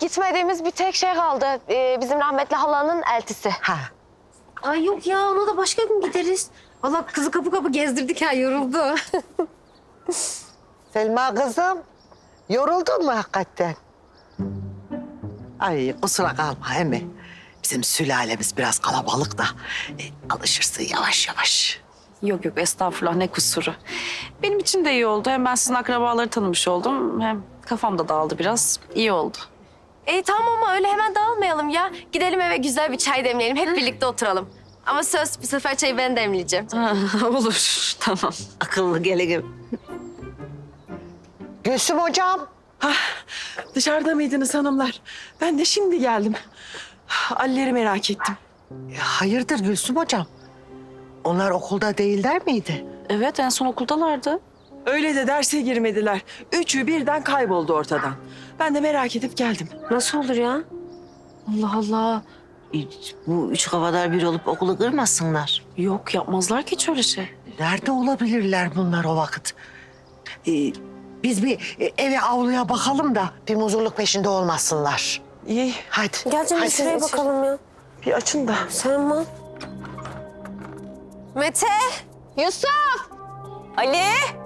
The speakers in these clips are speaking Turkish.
gitmediğimiz bir tek şey kaldı. Ee, bizim rahmetli halanın eltisi. Ha. Ay yok ya ona da başka gün gideriz. Valla kızı kapı kapı gezdirdik ha yoruldu. Selma kızım, yoruldun mu hakikaten? Ay kusura kalma emi. Bizim sülalemiz biraz kalabalık da e, alışırsın yavaş yavaş. Yok yok estağfurullah ne kusuru. Benim için de iyi oldu. Hem ben sizin akrabaları tanımış oldum. Hem kafam da dağıldı biraz. İyi oldu. E tamam ama öyle hemen dağılmayalım ya. Gidelim eve güzel bir çay demleyelim. Hep birlikte oturalım. Ama söz bu sefer çayı ben demleyeceğim. Olur tamam. Akıllı gelinim. Gülsüm hocam. Dışarıda mıydınız hanımlar? Ben de şimdi geldim. Ali'leri merak ettim. e, Hayırdır Gülsüm hocam? Onlar okulda değiller miydi? Evet en son okuldalardı. Öyle de derse girmediler. Üçü birden kayboldu ortadan. Ben de merak edip geldim. Nasıl olur ya? Allah Allah. Bu üç havadar bir olup okulu kırmasınlar. Yok yapmazlar ki hiç öyle şey. Nerede olabilirler bunlar o vakit? Ee, biz bir e, eve avluya bakalım da bir muzurluk peşinde olmasınlar. İyi Hadi. Gel canım hadi. şuraya bakalım ya. bir açın da. Selma. Mete. Yusuf! Ali.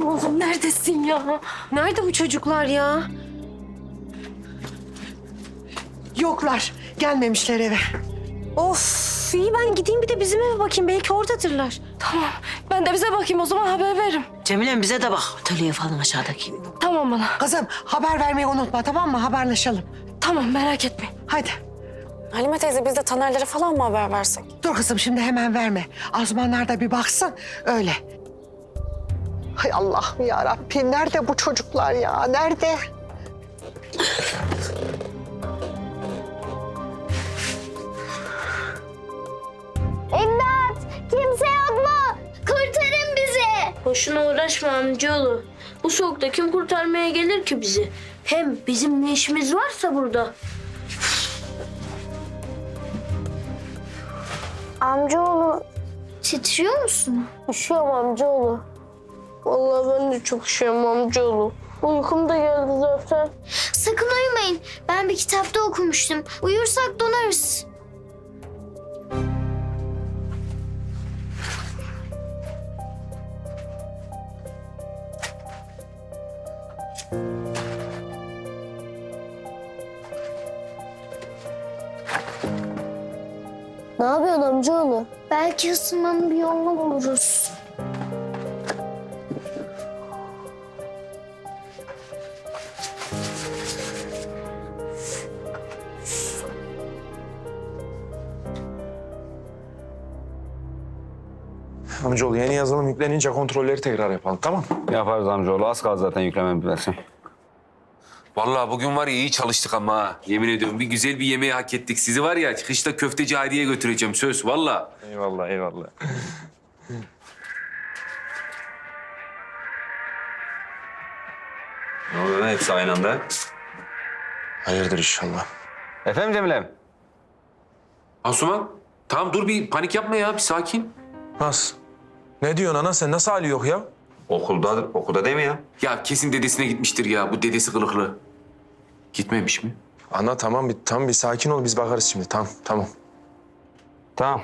Oğlum neredesin ya? Nerede bu çocuklar ya? Yoklar. Gelmemişler eve. Of iyi ben gideyim bir de bizim eve bakayım. Belki oradadırlar. Tamam. Ben de bize bakayım o zaman haber veririm. Cemile bize de bak. Atölye falan aşağıdaki. Tamam bana. Kızım haber vermeyi unutma tamam mı? Haberleşelim. Tamam merak etmeyin. Hadi. Halime teyze biz de Taner'lere falan mı haber versek? Dur kızım şimdi hemen verme. Azmanlar da bir baksın öyle. Hay Allah'ım ya Rabbim nerede bu çocuklar ya? Nerede? İmdat! Kimse yok mu? Kurtarın bizi! Boşuna uğraşma amcaoğlu. Bu soğukta kim kurtarmaya gelir ki bizi? Hem bizim ne işimiz varsa burada. Amcaoğlu titriyor musun? Üşüyorum amcaoğlu. Vallahi ben de çok üşüyorum amcaoğlu. Uykum da geldi zaten. Sakın uyumayın. Ben bir kitapta okumuştum. Uyursak donarız. Ne yapıyorsun amcaoğlu? Belki ısınmanın bir yolunu buluruz. Amcaoğlu yeni yazılım yüklenince kontrolleri tekrar yapalım tamam Yaparız amcaoğlu. Az kaldı zaten yüklemem bilersin. Vallahi bugün var ya iyi çalıştık ama ha. Yemin ediyorum bir güzel bir yemeği hak ettik. Sizi var ya kışta köfteci Hayri'ye götüreceğim söz valla. Eyvallah eyvallah. Ne oluyor lan hepsi aynı anda? Hayırdır inşallah. Efendim Cemilem? Asuman tamam dur bir panik yapma ya bir sakin. Nasıl? Ne diyorsun ana sen nasıl hali yok ya? Okulda, okulda değil mi ya? Ya kesin dedesine gitmiştir ya bu dedesi kılıklı. Gitmemiş mi? Ana tamam bir tam bir sakin ol biz bakarız şimdi tamam tamam. Tamam.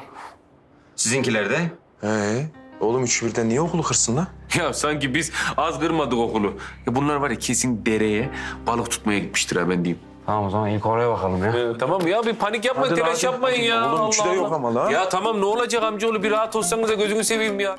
Sizinkiler de? Ee, oğlum üç birden niye okulu kırsın lan? Ya sanki biz az kırmadık okulu. Ya bunlar var ya kesin dereye balık tutmaya gitmiştir ha ben diyeyim. Tamam o zaman ilk oraya bakalım ya. Ee, tamam ya bir panik yapmayın, Hadi telaş rahat- yapmayın ya. Oğlum üçü de yok ama la. Ya tamam ne olacak amcaoğlu bir rahat olsanız da gözünü seveyim ya.